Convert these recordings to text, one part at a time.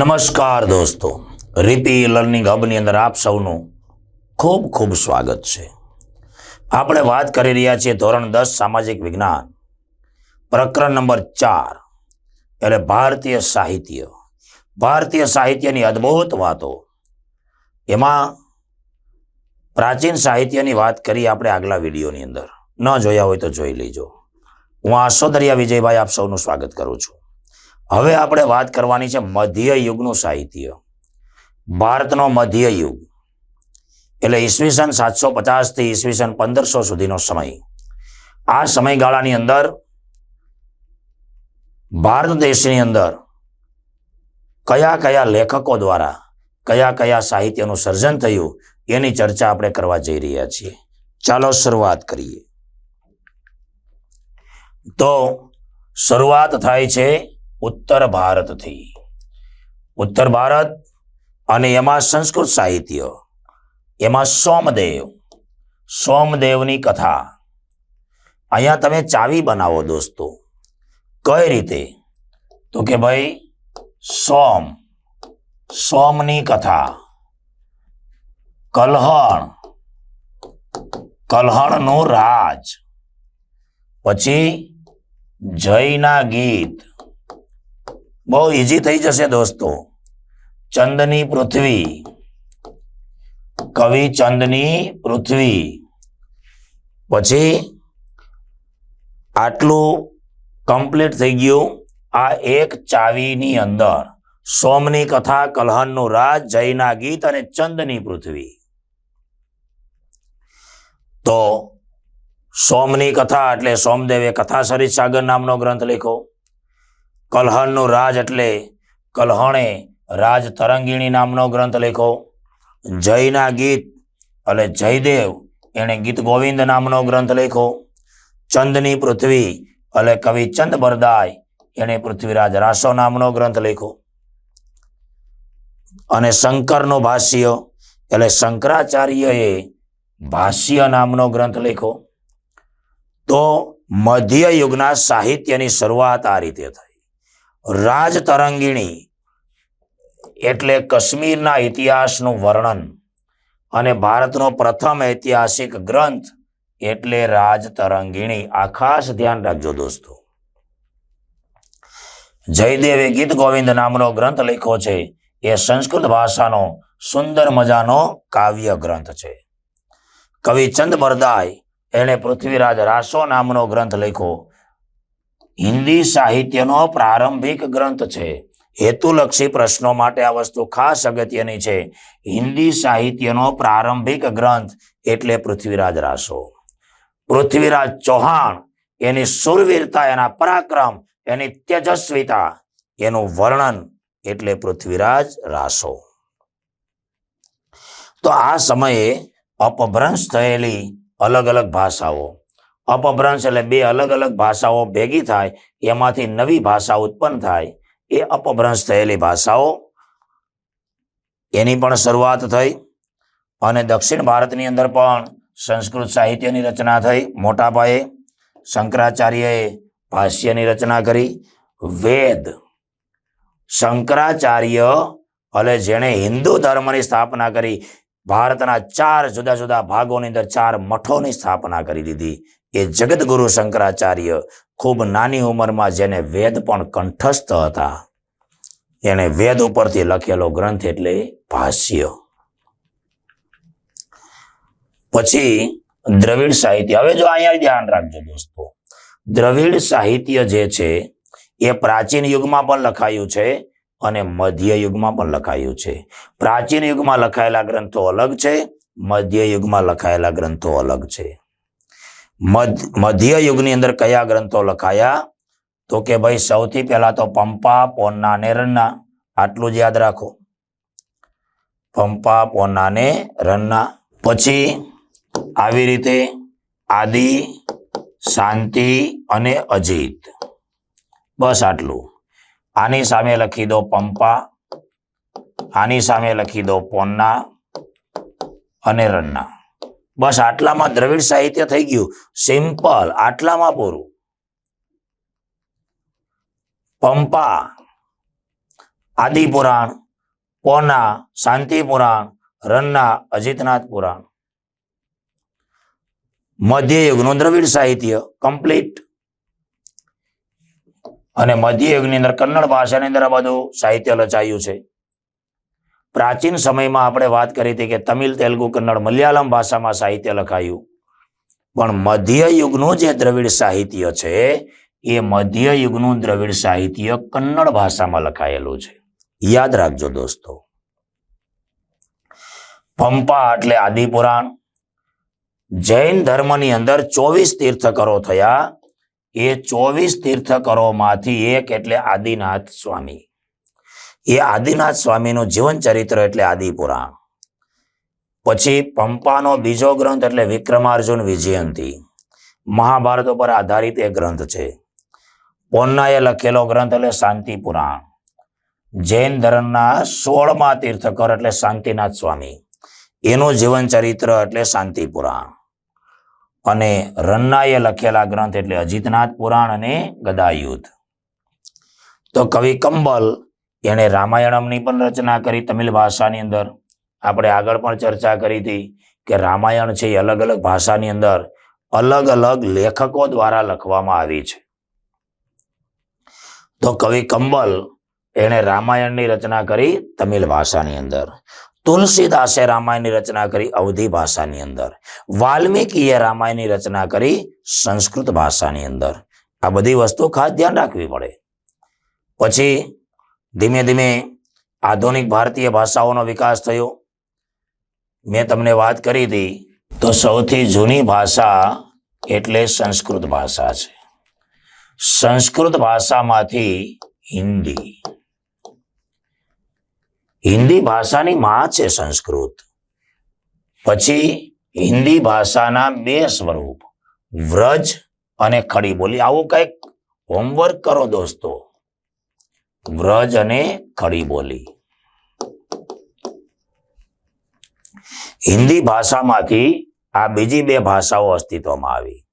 નમસ્કાર દોસ્તો. રીપી લર્નિંગ હબની અંદર આપ સૌનું ખૂબ ખૂબ સ્વાગત છે. આપણે વાત કરી રહ્યા છીએ ધોરણ દસ સામાજિક વિજ્ઞાન, પ્રકરણ નંબર ચાર, એટલે ભારતીય સાહિત્ય. ભારતીય સાહિત્યની અદ્ભુત વાતો. એમાં પ્રાચીન સાહિત્યની વાત કરી આપણે આગલા વિડીયોની અંદર. ન જોયા હોય તો જોઈ લેજો. હું આસોદરિયા વિજયભાઈ આપ સૌનું સ્વાગત કરું છું. હવે આપણે વાત કરવાની છે મધ્ય યુગનું સાહિત્ય. ભારતનો મધ્ય યુગ. એટલે ઈસવીસન સાતસો પચાસથી ઈસવીસન પંદરસો સુધીનો સમય. આ સમયગાળાની અંદર ભારત દેશની અંદર કયા કયા લેખકો દ્વારા, કયા કયા સાહિત્યનું સર્જન થયું, એની ચર્ચા આપણે કરવા જઈ રહ્યા છીએ. ચાલો શરૂઆત કરીએ. તો શરૂઆત થાય છે ઉત્તર ભારતથી. ઉત્તર ભારત અને એમાં સંસ્કૃત સાહિત્ય, એમાં સોમદેવ, સોમદેવની કથા. અહીંયા તમે ચાવી બનાવો દોસ્તો. કઈ રીતે? તો કે ભાઈ, સોમ, સોમની કથા. કલહણ, કલહણનું રાજ. પછી જયના ગીત. બહુ ઈઝી થઈ જશે દોસ્તો ચંદની પૃથ્વી કવિ ચંદની પૃથ્વી પછી આટલું કમ્પ્લીટ થઈ ગયું આ એક ચાવીની અંદર। સોમની કથા કલહનનું રાજ, જયના ગીત અને ચંદની પૃથ્વી। તો સોમની કથા એટલે સોમદેવે કથા સરિત સાગર નામનો ગ્રંથ લખ્યો। કલહણનું રાજ એટલે કલહણે રાજ તરંગીણી નામનો ગ્રંથ લખ્યો જયના ગીત એટલે જયદેવ, એણે ગીત ગોવિંદ નામનો ગ્રંથ લખ્યો ચંદની પૃથ્વી એટલે કવિ ચંદ બરદાય, એણે પૃથ્વીરાજ રાસો નામનો ગ્રંથ લખ્યો અને શંકરનો ભાષ્ય એટલે શંકરાચાર્યએ ભાષ્ય નામનો ગ્રંથ લખ્યો તો મધ્ય યુગના સાહિત્યની શરૂઆત આ રીતે થઈ. રાજ તરંગીણી એટલે કાશ્મીરના ઇતિહાસનું વર્ણન અને ભારતનો પ્રથમ ઐતિહાસિક ગ્રંથ એટલે રાજ તરંગીણી આ ખાસ ધ્યાન રાખજો દોસ્તો. જયદેવે ગીત ગોવિંદ નામનો ગ્રંથ લખ્યો છે. એ સંસ્કૃત ભાષાનો સુંદર મજાનો કાવ્ય ગ્રંથ છે. કવિ ચંદ બરદાય એણે પૃથ્વીરાજ રાસો નામનો ગ્રંથ લખ્યો. હિન્દી સાહિત્યનો પ્રારંભિક ગ્રંથ છે. હેતુલક્ષી પ્રશ્નો માટે આ વસ્તુ ખાસ અગત્યની છે. હિન્દી સાહિત્યનો પ્રારંભિક ગ્રંથ એટલે પૃથ્વીરાજ રાસો. પૃથ્વીરાજ ચૌહાણ, એની સુરવીરતા, એના પરાક્રમ, એની તેજસ્વીતા, એનું વર્ણન એટલે પૃથ્વીરાજ રાસો. તો આ સમયે અપભ્રંશ થયેલી અલગ અલગ ભાષાઓ. અપભ્રંશ એટલે બે અલગ અલગ ભાષાઓ ભેગી થાય, એમાંથી નવી ભાષા ઉત્પન્ન થાય. એ અપભ્રંશ થયેલી ભાષાઓ. એની પણ શરૂઆત થઈ અને દક્ષિણ ભારતની અંદર પણ સંસ્કૃત સાહિત્યની રચના થઈ મોટા પાયે. શંકરાચાર્યએ ભાષ્યની રચના કરી. વેદ, શંકરાચાર્ય, એટલે જેણે હિન્દુ ધર્મની સ્થાપના કરી, ભારતના ચાર જુદા જુદા ભાગોની અંદર ચાર મઠોની સ્થાપના કરી દીધી. એ જગતગુરુ શંકરાચાર્ય ખૂબ નાની ઉંમરમાં જેને વેદ પણ કંઠસ્થ હતા. એને વેદ ઉપરથી લખેલો ગ્રંથ એટલે ભાષ્ય. પછી દ્રવિડ સાહિત્ય. હવે જો અહીંયા ધ્યાન રાખજો દોસ્તો. દ્રવિડ સાહિત્ય જે છે, એ પ્રાચીન યુગમાં પણ લખાયું છે અને મધ્ય યુગમાં પણ લખાયું છે. પ્રાચીન યુગમાં લખાયેલા ગ્રંથો અલગ છે, મધ્ય યુગમાં લખાયેલા ગ્રંથો અલગ છે. મધ્ય યુગની અંદર કયા ગ્રંથો લખાયા? તો કે ભાઈ સૌથી પહેલા તો પંપા, પોન્ના ને રન્ના. આટલું જ યાદ રાખો. પંપા, પોન્ના ને રન્ના. પછી આવી રીતે આદિ, શાંતિ અને અજીત. બસ આટલું. આની સામે લખી દો પંપા, આની સામે લખી દો પોન્ના અને રન્ના. બસ આટલામાં દ્રવિડ સાહિત્ય થઈ ગયું. સિમ્પલ, આટલામાં પૂરું. પંપા આદિ પુરાણ પોના શાંતિ પુરાણ રન્ના અજીતનાથ પુરાણ મધ્યયુગનું દ્રવિડ સાહિત્ય કમ્પ્લીટ. અને મધ્યયુગની અંદર કન્નડ ભાષાની અંદર આ બધું સાહિત્ય રચાયું છે. પ્રાચીન સમયમાં આપણે વાત કરી હતી કે તમિલ, તેલુગુ, કન્નડ, મલયાલમ ભાષામાં સાહિત્ય લખાયું. પણ મધ્યયુગનું જે દ્રવિડ સાહિત્ય છે, એ મધ્યયુગનું દ્રવિડ સાહિત્ય કન્નડ ભાષામાં લખાયેલું છે. યાદ રાખજો દોસ્તો. પંપા એટલે આદિપુરાણ. જૈન ધર્મની અંદર ચોવીસ તીર્થકરો થયા. એ ચોવીસ તીર્થકરોમાંથી એક એટલે આદિનાથ સ્વામી. એ આદિનાથ સ્વામીનું જીવન ચરિત્ર એટલે આદિપુરાણ. પછી પંપાનો બીજો ગ્રંથ એટલે વિક્રમાર્જુન વિજયંતી. મહાભારત ઉપર આધારિત એ ગ્રંથ છે. પોન્નાએ લખેલો ગ્રંથ એટલે શાંતિ પુરાણ જૈન ધર્મના સોળમા તીર્થકર એટલે શાંતિનાથ સ્વામી. એનું જીવન ચરિત્ર એટલે શાંતિ પુરાણ અને રન્નાએ લખેલા ગ્રંથ એટલે અજિતનાથ પુરાણ અને ગદાયુદ્ધ તો કવિ કંબલ એણે રામાયણમની પણ રચના કરી તમિલ ભાષાની અંદર. આપણે આગળ પણ ચર્ચા કરી હતી કે રામાયણ છે એ અલગ અલગ ભાષાની અંદર અલગ અલગ લેખકો દ્વારા લખવામાં આવી છે. તો કવિ કંબલ એણે રામાયણની રચના કરી તમિલ ભાષાની અંદર. તુલસીદાસે રામાયણની રચના કરી અવધી ભાષાની અંદર. વાલ્મીકીએ રામાયણની રચના કરી સંસ્કૃત ભાષાની અંદર. આ બધી વસ્તુ ખાસ ધ્યાન રાખવી પડે. પછી ધીમે ધીમે આધુનિક ભારતીય ભાષાઓનો વિકાસ થયો. મેં તમને વાત કરી હતી, તો સૌથી જૂની ભાષા એટલે સંસ્કૃત ભાષા છે. સંસ્કૃત ભાષામાંથી હિન્દી. હિન્દી ભાષાની માં છે સંસ્કૃત. પછી હિન્દી ભાષાના બે સ્વરૂપ, વ્રજ અને ખડી બોલી. આવું કંઈક હોમવર્ક કરો દોસ્તો. વ્રજ અને ખડી બોલી. હિન્દી ભાષામાંથી આ બીજી બે ભાષાઓ અસ્તિત્વમાં આવી.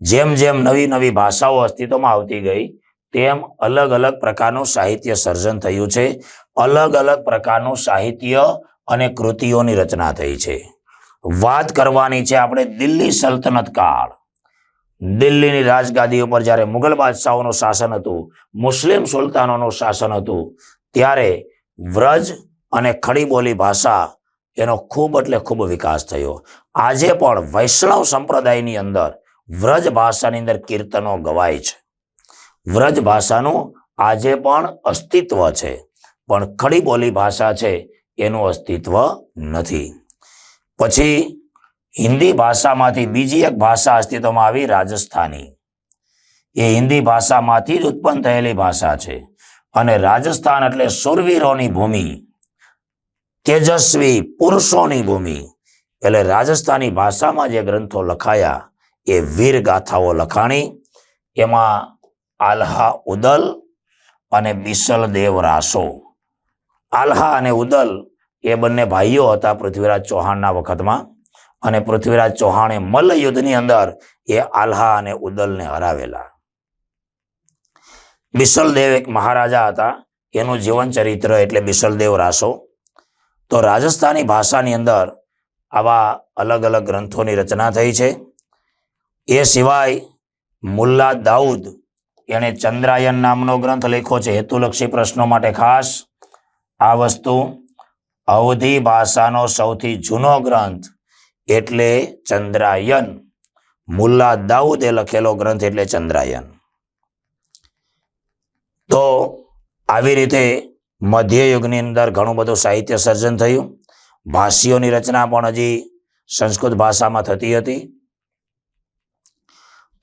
જેમ જેમ નવી નવી ભાષાઓ અસ્તિત્વમાં આવતી ગઈ, તેમ અલગ અલગ પ્રકારનું સાહિત્ય સર્જન થયું છે. અલગ અલગ પ્રકારનું સાહિત્ય અને કૃતિઓની રચના થઈ છે. વાત કરવાની છે આપણે દિલ્હી સલ્તનત કાળ. દિલ્હીની રાજગાદી ઉપર જ્યારે મુગલ બાદશાહોનું શાસન હતું, મુસ્લિમ સુલતાનોનું શાસન હતું, ત્યારે વ્રજ અને ખડી બોલી ભાષા એનો ખૂબ એટલે ખૂબ વિકાસ થયો. આજે પણ વૈષ્ણવ સંપ્રદાયની અંદર વ્રજ ભાષાની અંદર કીર્તનો ગવાય છે. વ્રજ ભાષાનું આજે પણ અસ્તિત્વ છે, પણ ખડી બોલી ભાષા છે એનું અસ્તિત્વ નથી. પછી હિન્દી ભાષામાંથી બીજી એક ભાષા અસ્તિત્વમાં આવી, રાજસ્થાની. એ હિન્દી ભાષામાંથી જ ઉત્પન્ન થયેલી ભાષા છે. અને રાજસ્થાન એટલે સુરવીરોની ભૂમિ, તેજસ્વી પુરુષોની ભૂમિ. એટલે રાજસ્થાની ભાષામાં જે ગ્રંથો લખાયા, એ વીર ગાથાઓ લખાણી, એમાં આલ્હા ઉદલ અને બિસલ દેવ રાસો. આલ્હા અને ઉદલ એ બંને ભાઈઓ હતા પૃથ્વીરાજ ચૌહાણના વખતમાં. અને પૃથ્વીરાજ ચૌહાણે મલ્લ અંદર એ આલ્હા અને ઉદલને હરાવેલા. બિસલદેવ એક મહારાજા હતા. એનું જીવન ચરિત્ર એટલે બિસલદેવ રાસો. તો રાજસ્થાની ભાષાની અંદર આવા અલગ અલગ ગ્રંથોની રચના થઈ છે. એ સિવાય મુલ્લા દાઉદ એણે ચંદ્રાયન નામનો ગ્રંથ લખ્યો છે, હેતુલક્ષી પ્રશ્નો માટે ખાસ. આ વસ્તુ અવધી ભાષાનો સૌથી જૂનો ગ્રંથ એટલે ચંદ્રાયન. મુલ્લા દાઉદે લખેલો ગ્રંથ એટલે ચંદ્રાયન. તો આવી રીતે મધ્યયુગની અંદર ઘણું બધું સાહિત્ય સર્જન થયું. ભાષીઓની રચના પણ હજી સંસ્કૃત ભાષામાં થતી હતી.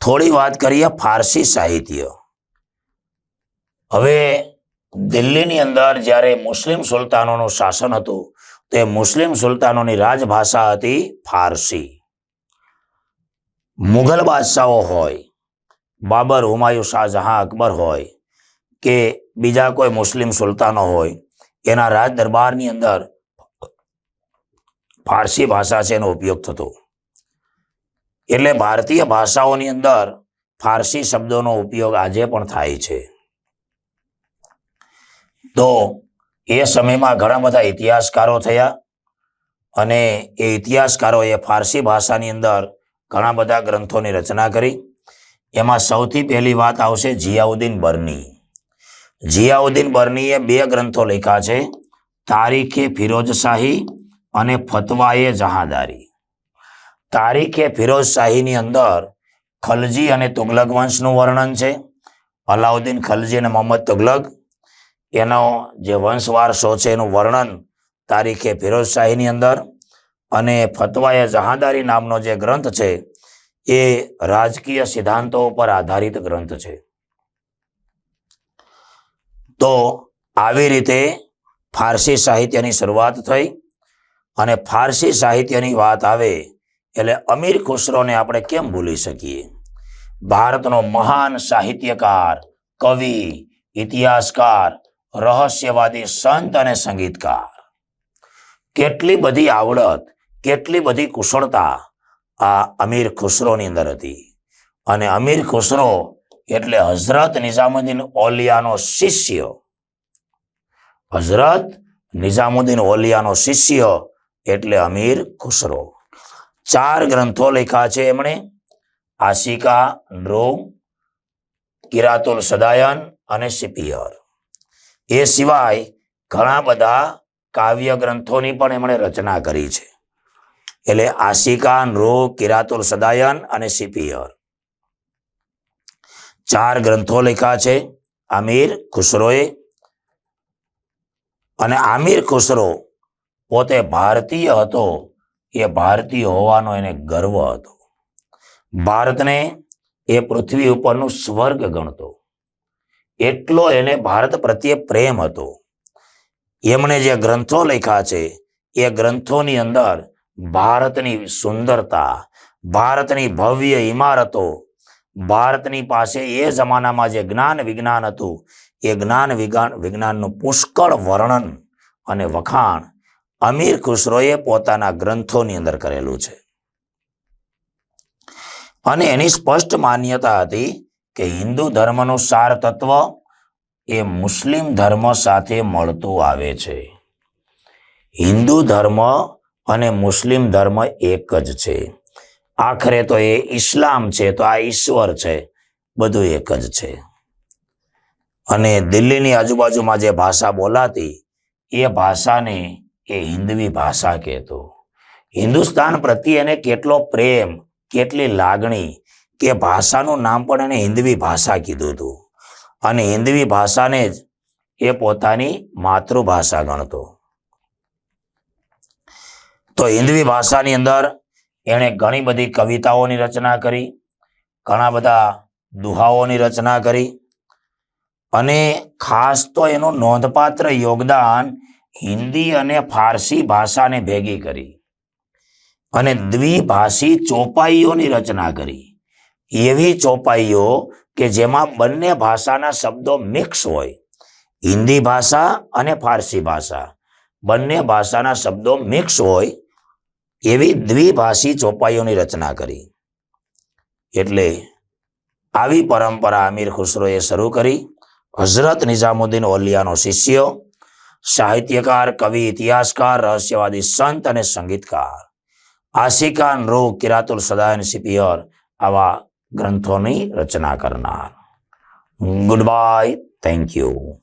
થોડી વાત કરીએ ફારસી સાહિત્ય. હવે દિલ્હીની અંદર જ્યારે મુસ્લિમ સુલતાનોનું શાસન હતું તે મુસ્લિમ સુલતાનોની રાજભાષા હતી ફારસી. મુઘલ બાદશાહો હોય, બાબર હુમાયુ શાહજહાં અકબર હોય કે બીજા કોઈ મુસ્લિમ સુલતાનો હોય, એના રાજ દરબારની અંદર ફારસી ભાષા છે એનો ઉપયોગ થતો. એટલે ભારતીય ભાષાઓની અંદર ફારસી શબ્દોનો ઉપયોગ આજે પણ થાય છે. તો એ સમયમાં ઘણા બધા ઇતિહાસકારો થયા અને એ ઇતિહાસકારોએ ફારસી ભાષાની અંદર ઘણા બધા ગ્રંથોની રચના કરી. એમાં સૌથી પહેલી વાત આવશે જિયાઉદ્દીન બર્ની. જિયાઉદ્દીન બર્નીએ બે ગ્રંથો લખ્યા છે, તારીખે ફિરોજશાહી અને ફતવાએ જહાદારી. તારીખે ફિરોજશાહીની અંદર ખલજી અને તુગલક વંશનું વર્ણન છે. અલાઉદ્દીન ખલજી અને મોહમ્મદ તુગલક એનો જે વંશવારસો છે એનું વર્ણન તારીખે ફિરોજશાહીની અંદર અને ફતવાએ જહાદારી નામનો જે ગ્રંથ છે, એ રાજકીય સિદ્ધાંતો ઉપર આધારિત ગ્રંથ છે. તો આવી રીતે ફારસી સાહિત્યની શરૂઆત થઈ અને ફારસી સાહિત્યની વાત આવે એટલે અમીર ખુસરોને આપણે કેમ ભૂલી શકીએ? ભારતનો મહાન સાહિત્યકાર, કવિ, ઇતિહાસકાર રહસ્યવાદી સંત અને સંગીતકાર. કેટલી બધી આવડત, કેટલી બધી કુશળતા આ અમીર ખુસરોની અંદર હતી. અને અમીર ખુસરો એટલે હઝરત નિઝામુદ્દીન ઓલિયાનો શિષ્ય. હઝરત નિઝામુદ્દીન ઓલિયાનો શિષ્ય એટલે અમીર ખુસરો. ચાર ગ્રંથો લખ્યા છે એમણે. આશિકા નૃ કિરાતુલ સદાયન અને સિપિયર. એ સિવાય ઘણા બધા કાવ્ય ગ્રંથોની પણ એમણે રચના કરી છે. એટલે આશિકા નૃ કિરાતુલ સદાયન અને સિપિયર. ચાર ગ્રંથો લખ્યા છે, આમિર ખુસરોએ. અને આમિર ખુસરો પોતે ભારતીય હતો, એ ભારતીય હોવાનો એને ગર્વ હતો. ભારતને એ પૃથ્વી ઉપરનું સ્વર્ગ ગણતો. એટલો એને ભારત પ્રત્યે પ્રેમ હતો. એમણે જે ગ્રંથો લખ્યા છે, એ ગ્રંથોની અંદર ભારતની સુંદરતા, ભારતની ભવ્ય ઇમારતો, ભારતની પાસે એ જમાનામાં જે જ્ઞાન વિજ્ઞાન હતું, એ જ્ઞાન વિજ્ઞાન વિજ્ઞાનનું પુષ્કળ વર્ણન અને વખાણ અમીર ખુસરોએ પોતાના ગ્રંથોની અંદર કરેલું છે. અને એની સ્પષ્ટ માન્યતા હતી કે હિન્દુ ધર્મનું સાર તત્વ એ મુસ્લિમ ધર્મ સાથે મળતું આવે છે. હિન્દુ ધર્મ અને મુસ્લિમ ધર્મ એક જ છે. આખરે તો એ ઇસ્લામ છે, તો આ ઈશ્વર છે, બધું એક જ છે. અને દિલ્હીની આજુબાજુમાં જે ભાષા બોલાતી, એ ભાષાને એ હિન્દવી ભાષા કહેતો. હિન્દુસ્તાન પ્રત્યે એને કેટલો પ્રેમ, કેટલી લાગણી કે ભાષાનું નામ પણ એને હિન્દવી ભાષા કીધું હતું. અને હિન્દવી ભાષાને જ એ પોતાની માતૃભાષા ગણતો. તો હિન્દવી ભાષાની અંદર એણે ઘણી બધી કવિતાઓની રચના કરી, ઘણા બધા દુહાઓની રચના કરી, અને ખાસ તો એનું નોંધપાત્ર યોગદાન હિન્દી અને ફારસી ભાષાને ભેગી કરી. અને દ્વિભાષી ચોપાઈઓની રચના કરી. એવી ચોપાઈઓ કે જેમાં બંને ભાષાના શબ્દો મિક્સ હોય. હિન્દી ભાષા અને ફારસી ભાષા. બંને ભાષાના શબ્દો મિક્સ હોય એવી દ્વિભાષી ચોપાઈઓની રચના કરી. એટલે આવી પરંપરા અમીર ખુસરોએ શરૂ કરી. હઝરત નિઝામુદ્દીન ઓલિયાનો શિષ્ય, સાહિત્યકાર, કવિ, ઇતિહાસકાર, રહસ્યવાદી સંત અને સંગીતકાર. આશિકા નૃ કિરાતુલ સદાયન સિપિયર આવા ગ્રંથોની રચના કરનાર. Good bye thank you